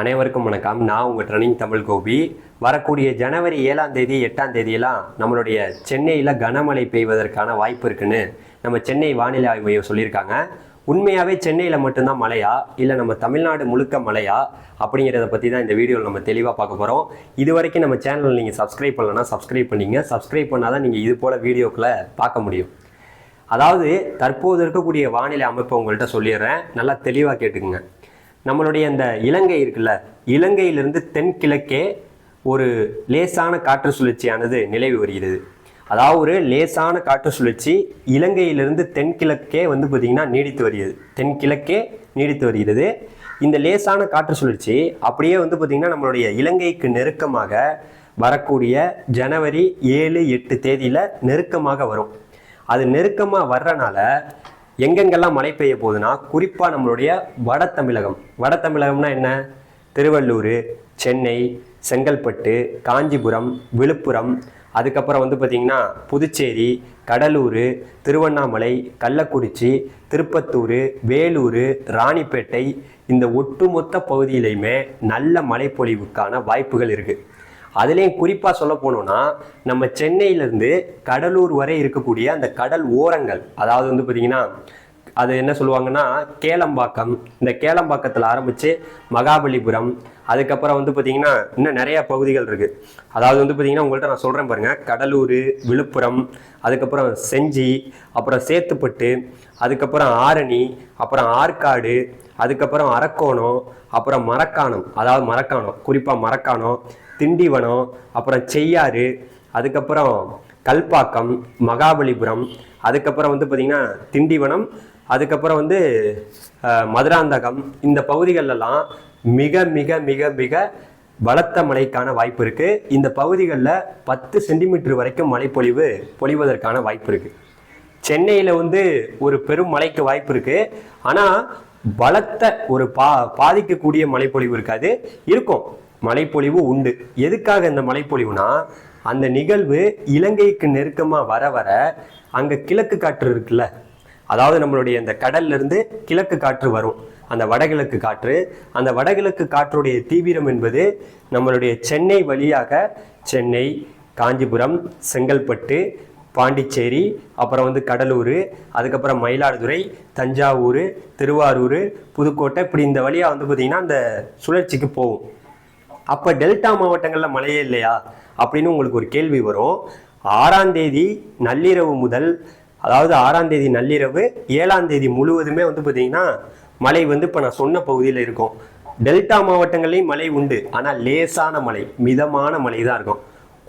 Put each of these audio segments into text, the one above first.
அனைவருக்கும் வணக்கம். நான் உங்கள் ட்ரெனிங் தமிழ் கோபி. வரக்கூடிய ஜனவரி ஏழாம் தேதி எட்டாம் தேதியெல்லாம் நம்மளுடைய சென்னையில் கனமழை பெய்வதற்கான வாய்ப்பு இருக்குன்னு நம்ம சென்னை வானிலை ஆய்வு மையம் சொல்லியிருக்காங்க. உண்மையாகவே சென்னையில் மட்டும்தான் மழையா? இல்லை நம்ம தமிழ்நாடு முழுக்க மழையா? அப்படிங்கிறத பற்றி தான் இந்த வீடியோவில் நம்ம தெளிவாக பார்க்க போகிறோம் இது வரைக்கும் நம்ம சேனலில் நீங்கள் சப்ஸ்கிரைப் பண்ணலன்னா சப்ஸ்கிரைப் பண்ணிங்க. சப்ஸ்கிரைப் பண்ணால் தான் நீங்கள் இது போல் வீடியோக்களை பார்க்க முடியும். அதாவது தற்போது இருக்கக்கூடிய வானிலை அமைப்பு உங்கள்கிட்ட சொல்லிடுறேன். நல்லா தெளிவாக கேட்டுக்குங்க. நம்மளுடைய அந்த இலங்கை இருக்குல்ல இலங்கையிலிருந்து தென்கிழக்கே ஒரு லேசான காற்று சுழற்சியானது நிலவி வருகிறது. அதாவது ஒரு லேசான காற்று சுழற்சி இலங்கையிலிருந்து தென்கிழக்கே வந்து பார்த்திங்கன்னா நீடித்து வருகிறது. தென்கிழக்கே நீடித்து வருகிறது. இந்த லேசான காற்று சுழற்சி அப்படியே வந்து பார்த்திங்கன்னா நம்மளுடைய இலங்கைக்கு நெருக்கமாக வரக்கூடிய ஜனவரி ஏழு எட்டு தேதியில் நெருக்கமாக வரும். அது நெருக்கமாக வர்றனால எங்கெங்கெல்லாம் மழை பெய்ய போகுதுன்னா குறிப்பாக நம்மளுடைய வட தமிழகம். வட தமிழகம்னா என்ன? திருவள்ளூர் சென்னை செங்கல்பட்டு காஞ்சிபுரம் விழுப்புரம் அதுக்கப்புறம் வந்து பார்த்திங்கன்னா புதுச்சேரி கடலூர் திருவண்ணாமலை கள்ளக்குறிச்சி திருப்பத்தூர் வேலூர் ராணிப்பேட்டை. இந்த ஒட்டுமொத்த பகுதியிலையுமே நல்ல மழைப்பொழிவுக்கான வாய்ப்புகள் இருக்குது அதுலேயும் குறிப்பாக சொல்ல போனோம்னா நம்ம சென்னையிலேருந்து கடலூர் வரை இருக்கக்கூடிய அந்த கடல் ஓரங்கள் அதாவது வந்து பார்த்திங்கன்னா அது என்ன சொல்லுவாங்கன்னா கேளம்பாக்கம். இந்த கேளம்பாக்கத்தில் ஆரம்பித்து மகாபலிபுரம் அதுக்கப்புறம் வந்து பார்த்திங்கன்னா இன்னும் நிறையா பகுதிகள் இருக்குது அதாவது வந்து பார்த்திங்கன்னா உங்கள்கிட்ட நான் சொல்கிறேன் பாருங்கள் கடலூர் விழுப்புரம் அதுக்கப்புறம் செஞ்சி அப்புறம் சேத்துப்பட்டு அதுக்கப்புறம் ஆரணி அப்புறம் ஆற்காடு அதுக்கப்புறம் அரக்கோணம் அப்புறம் மரக்காணம். அதாவது மரக்காணம் குறிப்பாக மரக்காணம் திண்டிவனம் அப்புறம் செய்யாறு அதுக்கப்புறம் கல்பாக்கம் மகாபலிபுரம் அதுக்கப்புறம் வந்து பார்த்திங்கன்னா திண்டிவனம் அதுக்கப்புறம் வந்து மதுராந்தகம். இந்த பகுதிகளெல்லாம் மிக மிக மிக மிக பலத்த மழைக்கான வாய்ப்பு இருக்குது இந்த பகுதிகளில் பத்து சென்டிமீட்டர் வரைக்கும் மழைப்பொழிவு பொழிவதற்கான வாய்ப்பு இருக்குது சென்னையில் வந்து ஒரு பெரும் மழைக்கு வாய்ப்பு இருக்குது ஆனால் பலத்த ஒரு பா பாதிக்கக்கூடிய மழைப்பொழிவு இருக்காது. இருக்கும். மழைப்பொழிவு உண்டு. எதுக்காக இந்த மழைப்பொழிவுனா அந்த நிகழ்வு இலங்கைக்கு நெருக்கமாக வர வர அங்கே கிழக்கு காற்று இருக்குல்ல? அதாவது நம்மளுடைய அந்த கடல்லிருந்து கிழக்கு காற்று வரும். அந்த வடகிழக்கு காற்று. அந்த வடகிழக்கு காற்றுடைய தீவிரம் என்பது நம்மளுடைய சென்னை வழியாக சென்னை காஞ்சிபுரம் செங்கல்பட்டு பாண்டிச்சேரி அப்புறம் வந்து கடலூர் அதுக்கப்புறம் மயிலாடுதுறை தஞ்சாவூர் திருவாரூர் புதுக்கோட்டை இப்படி இந்த வழியாக வந்து பார்த்திங்கன்னா அந்த சுழற்சிக்கு போகும். அப்போ டெல்டா மாவட்டங்களில் மழையே இல்லையா? அப்படின்னு உங்களுக்கு ஒரு கேள்வி வரும். ஆறாம் தேதி நள்ளிரவு முதல் அதாவது ஆறாம் தேதி நள்ளிரவு ஏழாம் தேதி முழுவதுமே வந்து பார்த்தீங்கன்னா மழை வந்து இப்போ நான் சொன்ன பகுதியில் இருக்கும். டெல்டா மாவட்டங்கள்லேயும் மழை உண்டு. ஆனால் லேசான மழை மிதமான மழை தான் இருக்கும்.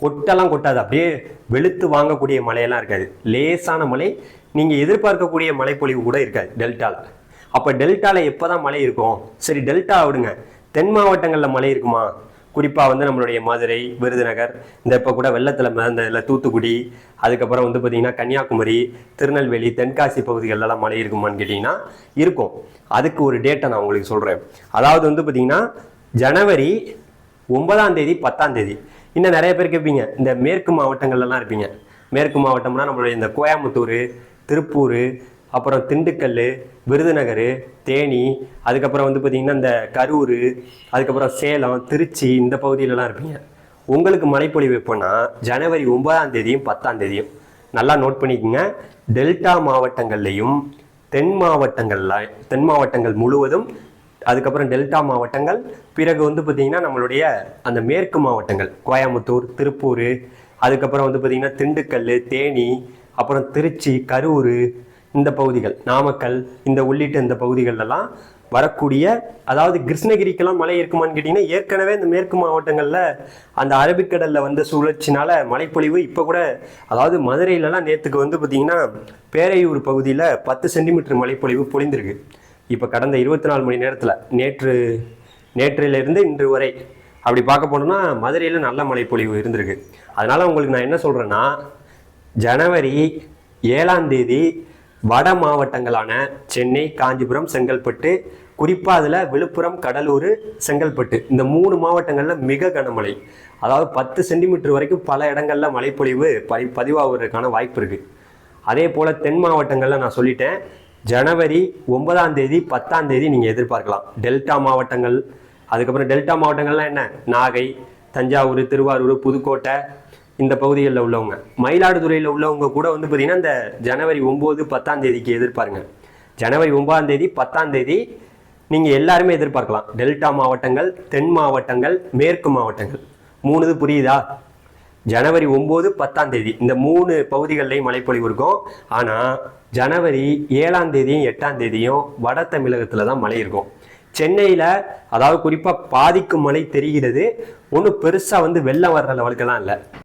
கொட்டெல்லாம் கொட்டாது. அப்படியே வெளுத்து வாங்கக்கூடிய மழையெல்லாம் இருக்காது. லேசான மழை நீங்கள் எதிர்பார்க்கக்கூடிய மழைப்பொழிவு கூட இருக்காது டெல்டாவில் அப்போ டெல்டாவில் எப்போ தான் மழை இருக்கும்? சரி டெல்டா விடுங்க. தென் மாவட்டங்களில் மழை இருக்குமா? குறிப்பாக வந்து நம்மளுடைய மதுரை விருதுநகர் இந்த இப்போ கூட வெள்ளத்தில் இந்த இல்லை தூத்துக்குடி அதுக்கப்புறம் வந்து பார்த்திங்கன்னா கன்னியாகுமரி திருநெல்வேலி தென்காசி பகுதிகளெல்லாம் மழை இருக்குமான்னு கேட்டிங்கன்னா இருக்கும். அதுக்கு ஒரு டேட்டை நான் உங்களுக்கு சொல்கிறேன் அதாவது வந்து பார்த்திங்கன்னா ஜனவரி ஒன்பதாம் தேதி பத்தாம் தேதி. இன்னும் நிறைய பேர் கேட்பீங்க இந்த மேற்கு மாவட்டங்கள்லாம் இருப்பீங்க. மேற்கு மாவட்டம்னா நம்மளுடைய இந்த கோயம்புத்தூர் திருப்பூர் அப்புறம் திண்டுக்கல் விருதுநகர் தேனி அதுக்கப்புறம் வந்து பார்த்திங்கன்னா இந்த கரூர் அதுக்கப்புறம் சேலம் திருச்சி இந்த பகுதியிலலாம் இருப்பீங்க. உங்களுக்கு மழைப்பொழிவு எப்போன்னா ஜனவரி ஒன்பதாம் தேதியும் பத்தாம் தேதியும். நல்லா நோட் பண்ணிக்கோங்க. டெல்டா மாவட்டங்கள்லையும் தென் மாவட்டங்களில் தென் மாவட்டங்கள் முழுவதும் அதுக்கப்புறம் டெல்டா மாவட்டங்கள் பிறகு வந்து பார்த்திங்கன்னா நம்மளுடைய அந்த மேற்கு மாவட்டங்கள் கோயம்புத்தூர் திருப்பூர் அதுக்கப்புறம் வந்து பார்த்திங்கன்னா திண்டுக்கல் தேனி அப்புறம் திருச்சி கரூர் இந்த பகுதிகள் நாமக்கல் இந்த உள்ளிட்ட இந்த பகுதிகளெல்லாம் வரக்கூடிய அதாவது கிருஷ்ணகிரிக்கெல்லாம் மழை இருக்குமான்னு கேட்டிங்கன்னா ஏற்கனவே இந்த மேற்கு மாவட்டங்களில் அந்த அரபிக்கடலில் வந்த சுழற்சினால மழைப்பொழிவு இப்போ கூட அதாவது மதுரையிலலாம் நேற்றுக்கு வந்து பார்த்திங்கன்னா பேரையூர் பகுதியில் பத்து சென்டிமீட்டர் மழைப்பொழிவு பொழிந்திருக்கு. இப்போ கடந்த இருபத்தி நாலு மணி நேரத்தில் நேற்று நேற்றிலிருந்து இன்று வரை அப்படி பார்க்க போனோம்னா மதுரையில் நல்ல மழைப்பொழிவு இருந்திருக்கு. அதனால் உங்களுக்கு நான் என்ன சொல்கிறேன்னா ஜனவரி ஏழாம் தேதி வட மாவட்டங்களான சென்னை காஞ்சிபுரம் செங்கல்பட்டு குறிப்பாக அதில் விழுப்புரம் கடலூர் செங்கல்பட்டு இந்த மூணு மாவட்டங்களில் மிக கனமழை. அதாவது பத்து சென்டிமீட்டர் வரைக்கும் பல இடங்களில் மழைப்பொழிவு பதி பதிவாகிறதுக்கான வாய்ப்பு இருக்குது அதே போல் தென் மாவட்டங்களில் நான் சொல்லிட்டேன். ஜனவரி ஒன்பதாம் தேதி பத்தாம் தேதி நீங்கள் எதிர்பார்க்கலாம். டெல்டா மாவட்டங்கள் அதுக்கப்புறம் டெல்டா மாவட்டங்கள்லாம் என்ன? நாகை தஞ்சாவூர் திருவாரூர் புதுக்கோட்டை இந்த பகுதிகளில் உள்ளவங்க. மயிலாடுதுறையில் உள்ளவங்க கூட வந்து பார்த்திங்கன்னா இந்த ஜனவரி ஒம்பது பத்தாம் தேதிக்கு எதிர்பாருங்க. ஜனவரி ஒன்பதாம் தேதி பத்தாம் தேதி நீங்கள் எல்லாருமே எதிர்பார்க்கலாம். டெல்டா மாவட்டங்கள் தென் மாவட்டங்கள் மேற்கு மாவட்டங்கள். மூணுது புரியுதா? ஜனவரி ஒம்பது பத்தாம் தேதி. இந்த மூணு பகுதிகளிலையும் மழைப்பொழிவு இருக்கும். ஆனால் ஜனவரி ஏழாம் தேதியும் எட்டாம் தேதியும் வட தமிழகத்தில் தான் மழை இருக்கும். சென்னையில் அதாவது குறிப்பாக பாதிக்கும் மழை தெரிகிறது. ஒன்றும் பெருசாக வந்து வெள்ளம் வர்ற லெவலுக்கெல்லாம் இல்லை.